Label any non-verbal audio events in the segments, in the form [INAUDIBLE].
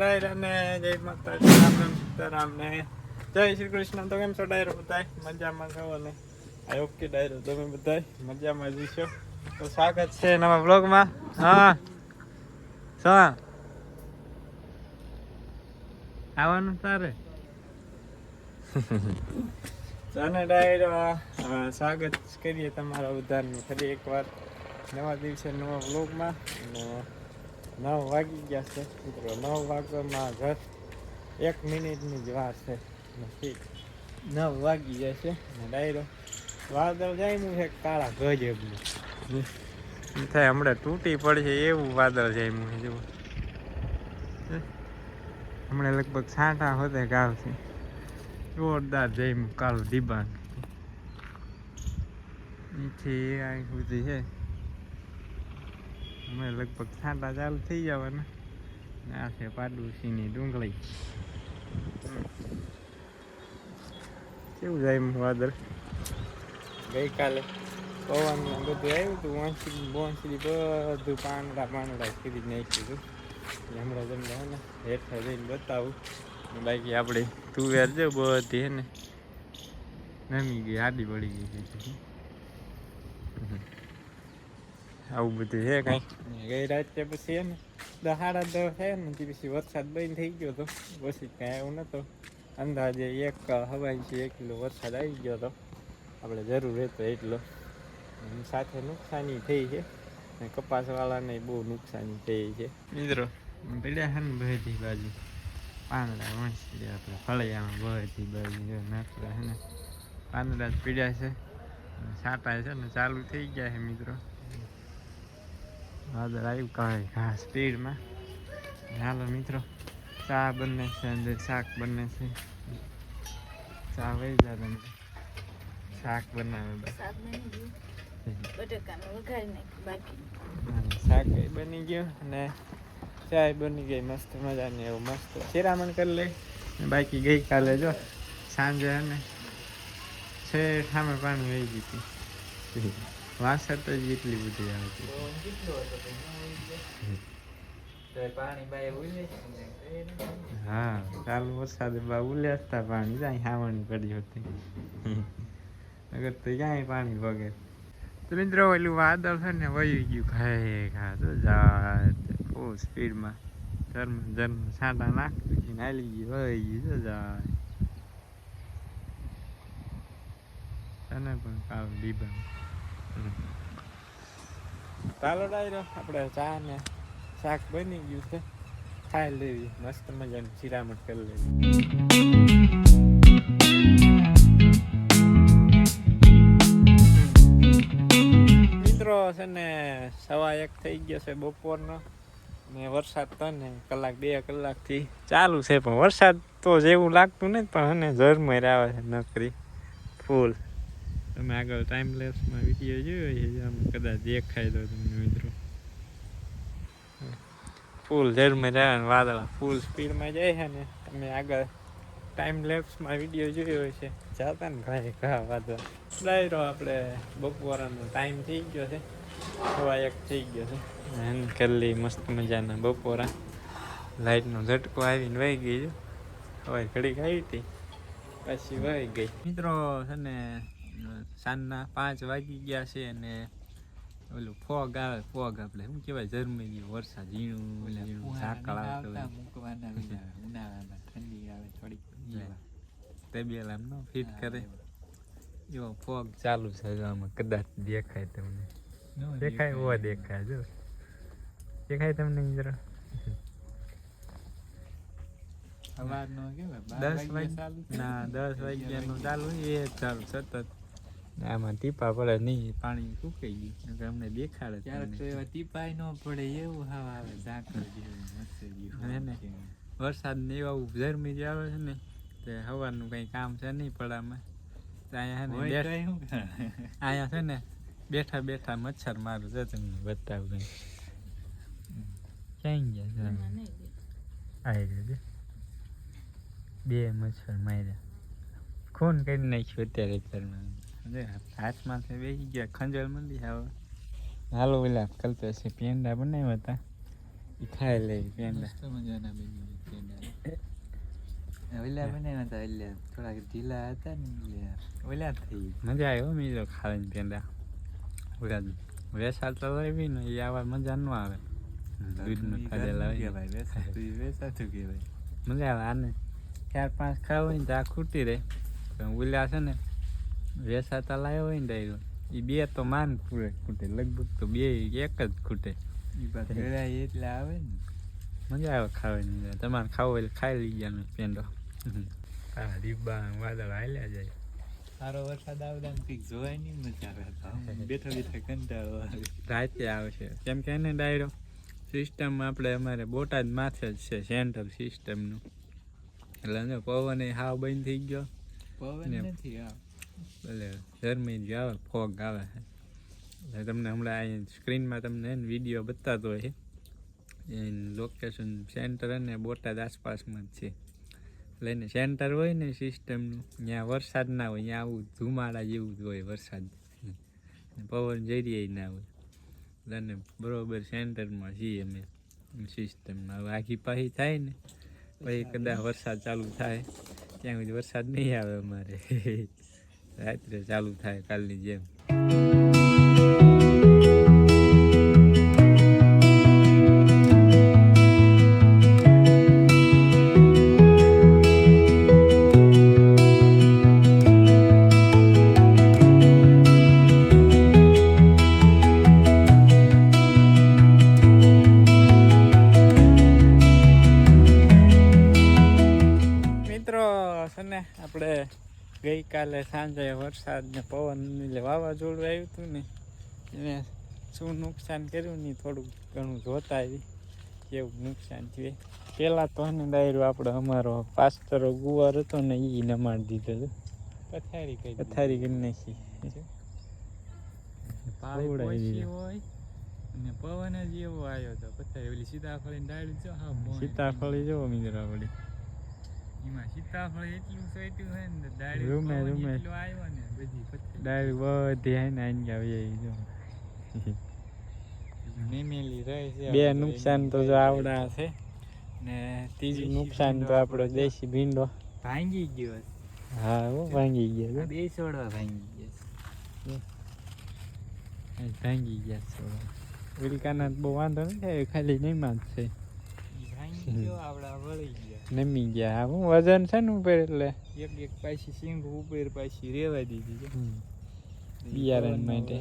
ડાયરા ને જય માતાજી, રામ રામ સીતારામને જય શ્રી કૃષ્ણ, તો કેમ છો ડાયરો બધાય? મજામાં છો અને આ ઓકે ડાયરો તમે બધાય મજામાં જ છો. તો સ્વાગત છે નવા બ્લોગમાં હા. શું આવવાનું તારે? તને ડાયરો સ્વાગત કરીએ તમારા બધાનું ફરી એકવાર. નવા દિવસે નવા બ્લોગમાં અને નવ વાગી ગયા છે મિત્રો. નવ વાગવામાં ઘર એક મિનિટની જ વાર છે. નથી નવ વાગી ગયા છે. અને ડાયરો વાદળ જામ્યું છે, કાળા ગજબનું. થાય હમણાં તૂટી પડશે એવું વાદળ જામ્યું છે, જુઓ. હમણાં લગભગ છાંટા હોતે ગાવ છે. જોરદાર જામ્યું કાળું દીબાન નીચે આ સુધી છે. અમે લગભગ છાંટા ચાલુ થઈ જવાના. આ છે પાડોશીની ડુંગળી. કેવું જાય વાદળ? ગઈકાલે પવન બધું આવ્યું હતું વાંસળી બોંસળી બધું પાંદડા પાંદડા ખીરી નાખ્યું હતું. હમણાં તમને હે ને હેઠળ જઈને બતાવું. બાકી આપણે તુવેર જો બધી હે ને નમી ગઈ, આડી પડી ગઈ છે. આવું બધું છે કઈ. ગઈ રાતે પછી હે ને દસ સાડા દસ છે ને તે પછી વરસાદ બંધ થઈ ગયો તો પછી કાંઈ એવું નહોતો અંદાજે એક હવાઈ છે એક કિલો વરસાદ આવી ગયો તો આપણે જરૂર હતો એટલો. સાથે નુકસાની થઈ છે. ને કપાસવાળાને બહુ નુકસાની થઈ છે. મિત્રો પીડ્યા છે ને બધી બાજુ. પાંદડા વાંચી આપણે ફળિયામાં બધી બાજુ નાખલા છે ને. પાંદડા જ પીડ્યા છે. સાટા છે ને ચાલુ થઈ ગયા છે મિત્રો. વાદળ આવ્યું કાંઈ ઘા સ્પીડમાં હાલો મિત્રો ચા બને છે અંદર શાક બને છે. ચા વહી જા તમે. શાક બનાવે. શાક બની ગયું. અને ચાય બની ગઈ મસ્ત મજાની એવું મસ્ત. ચિરામણ કરી લઈ. બાકી ગઈકાલે જો સાંજે અને છે સામે પાણી વહી ગઈ હતી. વાસર તો જ એટલી બધી આવતી હા કાલ વરસાદે બા ઉલ્યાસતા પાણી જાય હાવણી પડી હતી. અગર તો ક્યાંય પાણી વગેરે તો મિત્રો ઓલું વાદળ છે ને વહી ગયું ખાય ખા તો જાત બહુ સ્પીડમાં ધર્મ ધર્મ છાંટા નાખી નાલી ગયું વહી ગયું તો જાય તને પણ કાલ ડીબા ચાલો આપણે ચા ને શાક બની ગયું છે. ખાઈ લેવી, મસ્ત મજાની શિરામણ કરી લેવી. મિત્રો, છે ને, સવા એક થઈ ગયો છે બપોરનો. ને વરસાદ તો ને કલાક, બે કલાકથી ચાલુ છે, પણ વરસાદ તો જેવું લાગતું નથી, પણ અને ઝરમર આવે છે નકરી. ફૂલ. તમે આગળ ટાઈમ લેસમાં વીડિયો જોયો છે આમ કદાચ દેખાય તો તમને મિત્રો. ફૂલ ઝરમર જાય ને વાદળા. ફૂલ સ્પીડમાં જાય છે ને તમે આગળ ટાઈમ લેપ્સમાં વીડિયો જોયો છે. જાતા ને ઘણા ઘણા વાદળા. ડાયરો આપણે બપોરાનો ટાઈમ થઈ ગયો છે. સવા એક થઈ ગયો છે. અને કરલી મસ્ત મજાના બપોરા. લાઇટનો ઝટકો આવીને વહી ગઈ છે. હવે ઘડીક આવી હતી. પછી વહી ગઈ. મિત્રો છે ને સાંજના પાંચ વાગી ગયા છે અને ઓલું ફોગ આવે ફોગ આપણે શું કહેવાય? જર્મની ગયું વરસાદ ઝીણું ઝાકળ આવતું હોય. તબિયત ન ફિટ કરે. એવો. ફોગ. ચાલુ છે જો આમાં કદાચ દેખાય તમને. દેખાય એવો. દેખાય જો. દેખાય તમને મિત્રો દસ વાગ્યા ના દસ વાગ્યાનું ચાલુ હોય એ જ ચાલુ સતત. આમાં ટીપા પડે નહીં પાણી સુકાઈ ગયું. નકર અમને દેખાડે ક્યારેક તો એવા ટીપાય ન પડે એવું હવા આવે ઝાકળ જેવું મસ્ત જેવું. હે ને? વરસાદ ને એવા ગરમી જે આવે છે ને તે હવાનું કઈ કામ છે નહીં પડામાં. અહીંયા છે ને બેઠ-? અહીંયા છે ને બેઠા બેઠા મચ્છર મારું છે તમને બતાવું કઈ. ક્યાં ગયા નહીં આવી છે બે મચ્છર માર્યા. ખૂન કરી નાખ્યું અત્યારે અત્યારમાં હાથમાંથી બેસી ગયા ખંજર મંદી હવે. હાલો ઓલા કલ્પેશે પેંડા બનાવ્યા હતા. એ ખાઈ લે પેંડા. મજાના બની પેંડા. ઓલા બનાવ્યા હતા એટલે થોડાક ઢીલા હતા ને ઓલા થઈ મજા આવી હો મિત્રો ખાવાની પેંડા. ઓલા વેસાલ તો લેવી ને એ આવા મજા ન આવે. દૂધનું ખાધેલા હોય. વેસાતું વેસાતું કહેવાય મજા આવે આને. ચાર પાંચ ખાવ ને તો આ ખૂટી રહે. પણ ઓલા છે ને વેસાતા લાવ્યો હોય ને ડાયરો એ બે તો માન ખૂટે ખૂટે લગભગ તો બે એક જ ખૂટે. એ એટલે આવે ને. મજા આવે ખાવાની તમારે ખાવું એટલે ખાઈ લઈ અમે પેંડો. હા રીબા વાદળ હાલ્યા જાય. સારો વરસાદ આવે તો કંઈક જોવાય નહીં મજા આવે બેઠા બેઠા કંટાળો આવે. રાતે આવશે કેમ કે એને ડાયરો સિસ્ટમ આપણે અમારે બોટાદ માથે જ છે સેન્ટર સિસ્ટમનું. એટલે પવન એ હાવ બંધ થઈ ગયો. પવન નથી આ એટલે ગરમી જ આવે, ફોગ આવે. એટલે તમને હમણાં અહીં સ્ક્રીનમાં તમને વીડિયો બતાવતો હોય. એનું લોકેશન સેન્ટર અને બોટાદ આસપાસમાં જ છે. એટલે એને સેન્ટર હોય ને સિસ્ટમનું ત્યાં વરસાદ ના હોય, ત્યાં આવું ધુમાડા જેવું જ હોય વરસાદ. પવન જરીએ ના હોય. અને બરોબર સેન્ટરમાં છીએ અમે સિસ્ટમમાં હવે આખી પાહી થાય ને, પછી કદાચ વરસાદ ચાલુ થાય, ત્યાં સુધી વરસાદ નહીં આવે અમારે. રાત્રે ચાલુ થાય કાલની જેમ. પવન એટલે વાવાઝોડું આવ્યું હતું ને એને શું નુકસાન કર્યું ને થોડુંક ઘણું જોતા આવી નુકસાન થયું. પહેલાં તો એને ડાયરો આપણો અમારો પાસ્તરો ગુવાર હતો ને એ નમાડી દીધો હતો. પથારી કઈ પથારી કરી નાખી. અને પવન જ એવો આવ્યો તો પથારી ઓલી સીતાફળી ડાળી જો હા. સીતાફળી જેવો મિત્ર આપણી એમાં સીતાફળ એટલું સોટ્યું હોય ને ડાળી રૂમે, પવન રૂમે. આવ્યો ને બધી પથારી ડાયરો બધી આઈને આવી જો બે નુકસાન તો જો આવડા છે ને ત્રીજું નુકસાન તો આપણો દેશી ભીંડો ભાંગી ગયો. હા હો ભાંગી ગયો બે છોડવા ભાંગી ગયા ભાંગી ગયા છે વિલકાના બહુ વાંધો નથી ખાલી નહીમાં જ છે ભાંગી ગયો આવડા વળી ગયા નમી ગયા. હું વજન છે ને ઉપર એટલે? એક એક પાછી સિંગ ઉપર પાછી રેવા દીધી છે. બિયારણ માટે.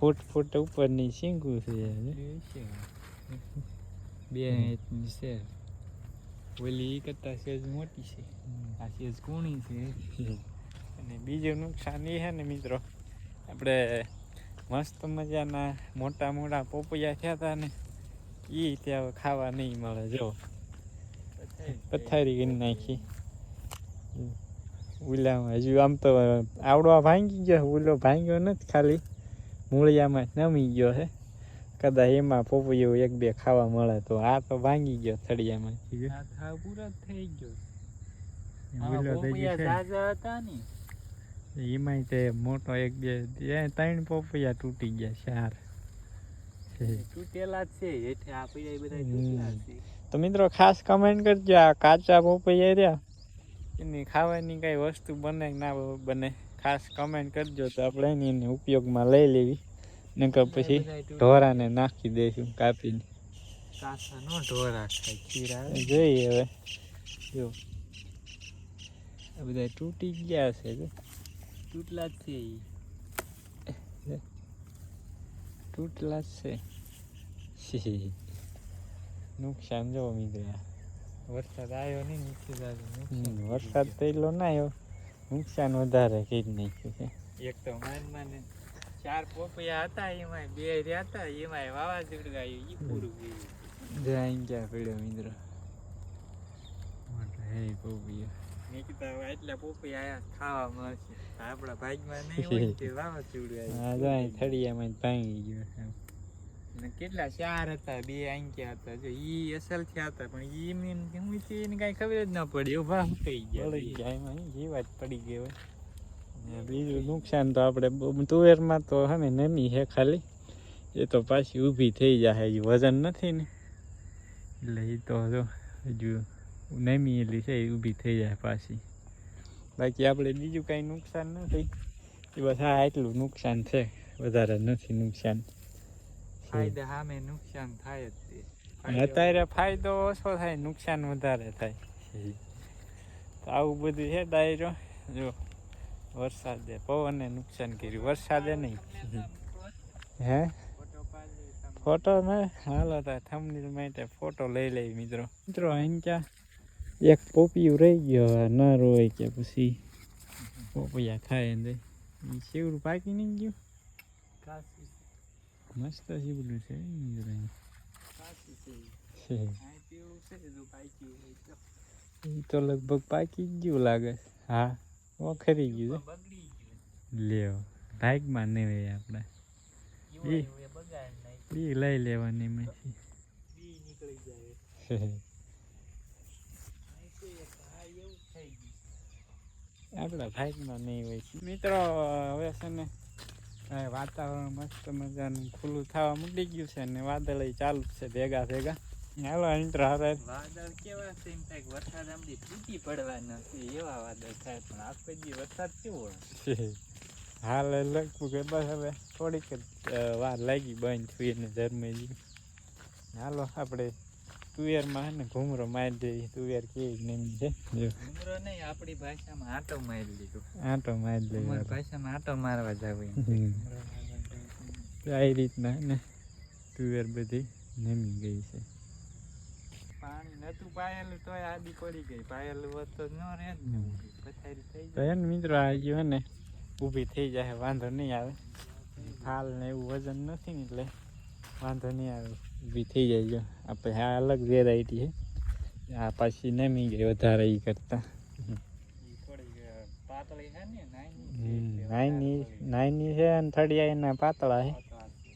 ફૂટ ફૂટ ઉપરની શીંગું છે છે. બે ઇંચની છે. ઓલી કરતા સેજ મોટી છે. આ સેજ કૂણી છે. અને બીજું નુકસાન એ છે ને મિત્રો આપણે મસ્ત મજાના મોટા મોટા પોપૈયા થયા હતા ને એ ત્યાં ખાવા નહીં મળે જો. પથારી કરી નાખી. ઉલામાં હજુ આમ તો આવડવા ભાંગી ગયો ઉલો ભાંગ્યો નથી ખાલી. મૂળિયામાં જ નમી ગયો છે કદાચ એમાં પોપૈયો એક બે ખાવા મળે તો આ તો ભાંગી ગયો થળિયામાં. પૂરો થઈ ગયો. એમાંય તે મોટો એક બે ત્રણ પોપૈયા તૂટી ગયા ચાર. તૂટેલા છે એટલે આપણે બધા છે. તો મિત્રો ખાસ કમેન્ટ કરજો આ કાચા પોપૈયા રહ્યા. એની ખાવાની કઈ વસ્તુ બને ના બને ખાસ કમેન્ટ કરજો તો આપણે એની એને ઉપયોગમાં લઈ લેવી. નકર પછી ઢોરાને નાખી દઈશું કાપીને. કાસા નો ઢોરા ખાય ખીરા જોઈએ હવે. જો. આ બધા તૂટી ગયા છે તૂટલા જ છે તૂટલા જ છે. [LAUGHS] નુકસાન જો મિત્રો વરસાદ આવ્યો નહીં નીચે જાજો વરસાદ થયેલો ના આવ્યો. નુકસાન વધારે કરી નાખ્યું છે. એક તો માન માને ચાર પોપૈયા હતા એમાં બે રહ્યા હતા એમાં વાવાઝોડું આવ્યું એ પૂરું ગયું જાય ક્યાં પડ્યો મિત્રો હે પોપિયો. નીકળતા એટલા પોપૈયા આયા ખાવા મળશે. આપણા ભાગમાં નહીં હોય તે [LAUGHS] વાવાઝોડું આવ્યું. જાય થળિયામાં જ ભાંગી ગયો કેટલા ચાર હતા, બે આંક્યા હતા, જો ઈ અસલ થયા હતા, પણ ઈ મેં હું છે એને કાંઈ ખબર જ ન પડી, ઊભા હું થઈ ગયા. ગયા એમાં જે વાત પડી ગઈ હોય બીજું નુકસાન તો આપણે તુવેરમાં તો હે નમી છે ખાલી. એ તો પાછી ઊભી થઈ જાય હજી વજન નથી ને. એટલે એ તો જો હજુ નમીએલી છે એ ઊભી થઈ જાય પાછી. બાકી આપણે બીજું કાંઈ નુકસાન નથી. એ બસ આ એટલું નુકસાન છે, વધારે નથી નુકસાન. ફાયદા સામે નુકસાન થાય જ તે. અત્યારે ફાયદો ઓછો થાય નુકસાન વધારે થાય. તો આવું બધું છે ડાયરો? જો વરસાદે પવને નુકસાન કર્યું. વરસાદે નહીં. હે? ફોટો ને હાલો તો થમની માટે ફોટો લઈ લઈ મિત્રો. મિત્રો અહીં ક્યાં? એક પોપિયું રહી ગયો ના રોય કે પછી પોપિયા ખાય ને ઈ શેવડું પાકી નહીં ગયું? મસ્ત હજી છે મિત્રો છે. હોય તો. લગભગ પાકી ગયું લાગે હા વખરી ખરી ગયું લેવો છે. નહીં હોય આપણે. બી લઈ લેવાની એમાંથી આપણા ભાઈકમાં નહીં હોય. મિત્રો હવે છે ને વાતાવરણ મસ્ત મજાનું. ખુલ્લું થવા મૂકી ગયું છે ને વાદળ ચાલુ છે ભેગા ભેગા. હાલો મિત્રો હવે વાદળ કેવા છે એમ થાય વરસાદ આમથી તૂટી પડવાના છે એવા વાદળ થાય પણ આખો દી વરસાદ કેવો? [LAUGHS] હાલ લગભગ બસ હવે થોડીક વાર લાગી બંધ થઈને ધર્મેજી હાલો આપણે તુવેરમાં હે ને ઘૂમરો મારી દઈએ તુવેર કેવી નમી છે. ઘૂમરો નહીં આપણી ભાષામાં આંટો મારી લીધો આંટો મારી દે અમારી ભાષામાં આંટો મારવા જાવ જાવ. આ રીતના ને તુવેર બધી નેમી ગઈ છે. પાણી નતું પાયેલું તોય આડી પડી ગઈ. પાયેલું હોત તો ન રહે જ ને પથારી થઈ જાય ને મિત્રો આ ને ઊભી થઈ જાય વાંધો નહીં આવે. ફાલ ને એવું વજન નથી ને એટલે વાંધો નહીં આવે. ઊભી થઈ જાય જો આપણે આ અલગ વેરાયટી છે. આ પાછી નમી ગઈ વધારે એ કરતાં. છે નાની છે છે અને થડિયા એના પાતળા છે.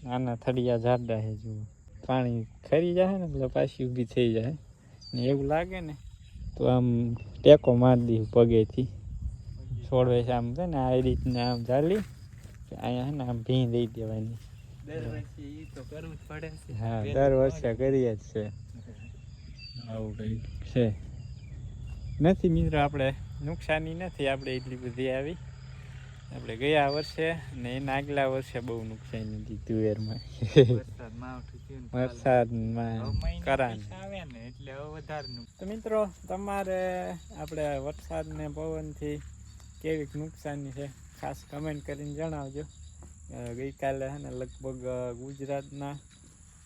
આના થળિયા જાડા છે જુઓ. પાણી ખરી જાય ને એટલે પાછી ઊભી થઈ જાય ને એવું લાગે ને તો આમ ટેકો મારી દઈએ પગેથી. છોડવે છે આમ છે ને આ રીતના આમ ચાલી અહીંયા છે ને આમ ભીં દઈ દેવાની. દર વર્ષે ઈ તો કરવું જ પડે છે. હા દર વર્ષે કરીએ જ છે. આવું કંઈક છે. નથી મિત્રો આપણે નુકસાની નથી આપણે એટલી બધી આવી. આપણે ગયા વર્ષે ને એના આગલા વર્ષે બહુ નુકસાની હતી તુવેરમાં. વરસાદમાં કરાન ને એટલે વધારે તો મિત્રો તમારે આપણે વરસાદ ને પવનથી કેવીક નુકસાની છે ખાસ કમેન્ટ કરીને જણાવજો. ગઈકાલે છે ને લગભગ ગુજરાતના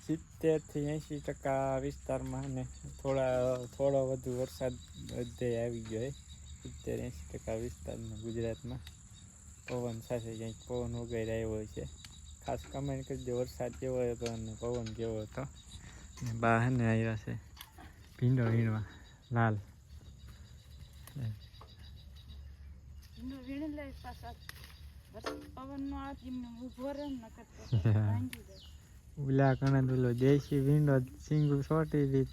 સિત્તેરથી એંશી ટકા વિસ્તારમાં ને થોડા થોડો વધુ વરસાદ બધે આવી ગયો સિત્તેર, એંશી ટકા વિસ્તારમાં ગુજરાતમાં પવન સાથે ક્યાંક પવન વગેરે આવ્યો છે. ખાસ કમેન્ટ કરજો, વરસાદ કેવો હતો અને પવન કેવો હતો. ને બા હે ને આવ્યા છે ભીંડો વીણવા, લાલ. વીણી લઈ પાછા. [LAUGHS] ઉલા કણે પેલો દેશી ભીંડો સિંગુ છોટી દી.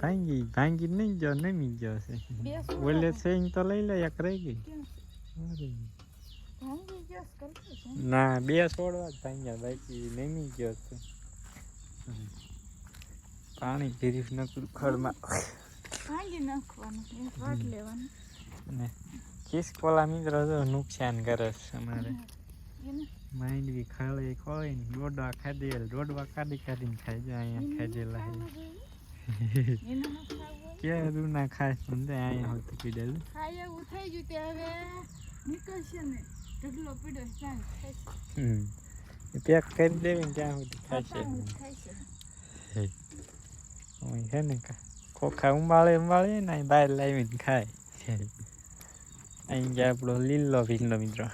ભાંગી ભાંગી નહીં ગયો નમી ગયો છે. ઓલે સિંગ તો લઈ લે એક રહી ગઈ. ના બે છોડવા જ ભાંગ્યા બાકી નમી ગયો છે. પાણી ભીરીફ નકરું ખડમાં. ભાંગી નાખવાનું લેવાનું. ને ખિસકોલા મિત્રો તો નુકસાન કરે છે અમારે બી ખાલે ખોળે ને દોડવા ખાધી એટલે દોડવા કાઢી કાઢીને ખાઈ જાય અહીંયા ખાધેલા છે કે તું ના ખાસ મને અહીંયા હોતું પીડેલ ખાય એવું થઈ ગયું તે હવે નીકળશે ને ઢગલો પીડો હમ પેક કરી દેવી ત્યાં સુધી ખાશે છે ને ખોખા ઉંબાળે ઉંબાળે ને બાય બહાર લાવીને ખાય અહીં ગયા આપણો લીલો ભીંડો મિત્રો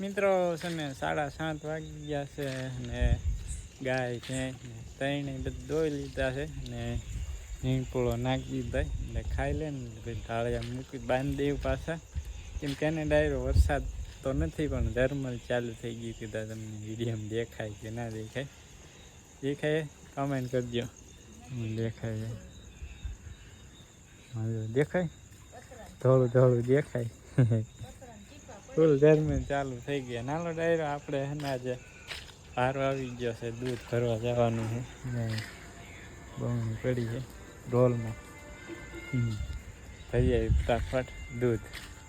મિત્રો છે ને સાડા સાત વાગી ગયા છે ને ગાય ભેંસ ને ત્રણે બધું દોઈ લીધા છે ને નીણપોળો નાખી દીધા એટલે ખાઈ લે ને પછી ઢાળિયા મૂકી બાંધી દેવું પાછા. કેમ કે એને ડાયરો વરસાદ તો નથી પણ ધર્મલ ચાલુ થઈ ગયું કીધા તમને વિડીયોમાં દેખાય કે ના દેખાય. દેખાય કમેન્ટ કરજો. દેખાય દેખાય? થોડું થોડું દેખાય. [LAUGHS] ફૂલ ધર્મ ચાલુ થઈ ગયા નાનો ડાયરો, આપણે એના આજે પારો આવી ગયો છે, દૂધ ભરવા જવાનું છે. બહુ પડી છે રોલમાં હમ. ભરી ફટાફટ દૂધ.